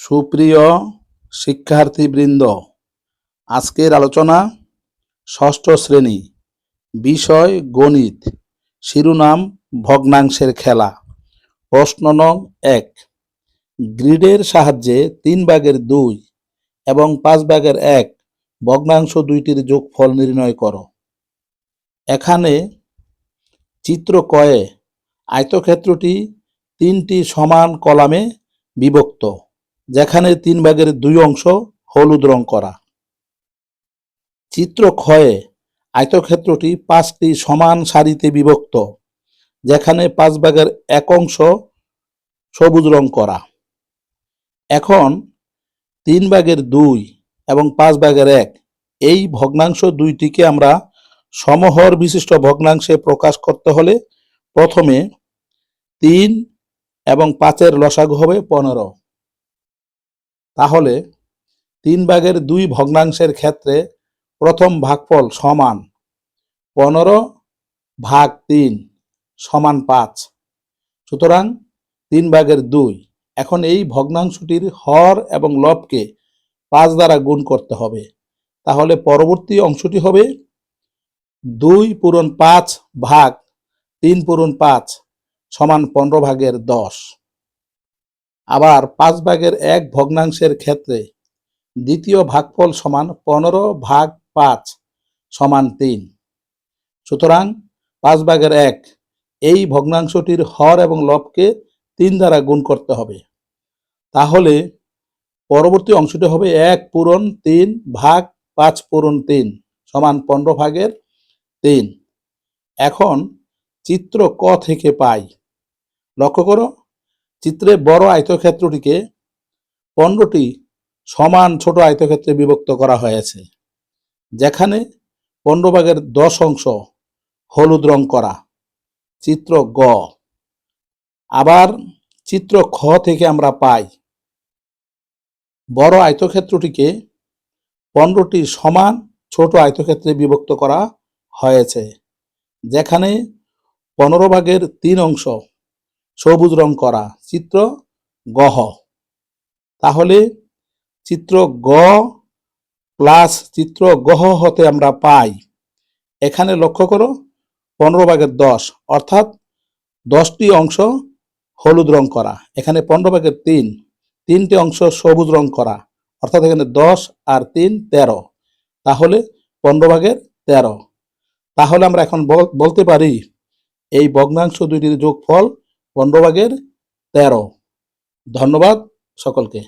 সুপ্রিয় শিক্ষার্থীবৃন্দ, আজকের আলোচনা ষষ্ঠ শ্রেণি, বিষয় গণিত, শিরোনাম ভগ্নাংশের খেলা। প্রশ্ন নং এক, গ্রিডের সাহায্যে তিন ভাগের দুই এবং পাঁচ ভাগের এক ভগ্নাংশ দুইটির যোগফল নির্ণয় করো। এখানে চিত্র কয়ে আয়তক্ষেত্রটি তিনটি সমান কলামে বিভক্ত। যেখানে তিন ভাগের দুই অংশ হলুদ রং করা। চিত্র ক্ষয়ে আয়তক্ষেত্রটি পাঁচটি সমান সারিতে বিভক্ত, যেখানে পাঁচ ভাগের এক অংশ সবুজ রং করা। এখন তিন ভাগের দুই এবং পাঁচ ভাগের এক, এই ভগ্নাংশ দুইটিকে আমরা সমহর বিশিষ্ট ভগ্নাংশে প্রকাশ করতে হলে প্রথমে তিন এবং পাঁচের লসাগু হবে পনেরো। তাহলে তিন ভাগের দুই ভগ্নাংশের ক্ষেত্রে প্রথম ভাগফল সমান পনেরো ভাগ তিন সমান পাঁচ। সুতরাং তিন ভাগের দুই, এখন এই ভগ্নাংশটির হর এবং লবকে পাঁচ দ্বারা গুণ করতে হবে। তাহলে পরবর্তী অংশটি হবে দুই পূরণ পাঁচ ভাগ তিন পূরণ পাঁচ সমান পনেরো ভাগের দশ। আবার পাঁচ ভাগের এক ভগ্নাংশের ক্ষেত্রে দ্বিতীয় ভাগফল সমান পনেরো ভাগ পাঁচ সমান তিন। সুতরাং পাঁচ ভাগের এক, এই ভগ্নাংশটির হর এবং লবকে তিন দ্বারা গুণ করতে হবে। তাহলে পরবর্তী অংশটি হবে এক পূরণ তিন ভাগ পাঁচ পূরণ তিন সমান পনেরো ভাগের তিন। এখন চিত্র ক থেকে পাই। লক্ষ্য করো চিত্রে বড় আয়তক্ষেত্রটিকে পনেরোটি সমান ছোট আয়তক্ষেত্রে বিভক্ত করা হয়েছে, যেখানে পনেরো ভাগের দশ অংশ হলুদ রং করা। চিত্র গ। আবার চিত্র খ থেকে আমরা পাই, বড় আয়তক্ষেত্রটিকে পনেরোটি সমান ছোট আয়তক্ষেত্রে বিভক্ত করা হয়েছে, যেখানে পনেরো ভাগের তিন অংশ সবুজ রং করা, চিত্র গহ তাহলে চিত্র গ প্লাস চিত্র গহ হতে আমরা পাই। এখানে লক্ষ্য করো, পনেরো ভাগের দশ, অর্থাৎ দশটি অংশ হলুদ রং করা। এখানে পনেরো ভাগের তিন, তিনটি অংশ সবুজ রং করা, অর্থাৎ এখানে দশ আর তিন তেরো। তাহলে পনেরো ভাগের তেরো। তাহলে আমরা এখন বল- বলতে পারি, এই ভগ্নাংশ দুইটির যোগফল পনেরো ভাগের তেরো। ধন্যবাদ সকলকে।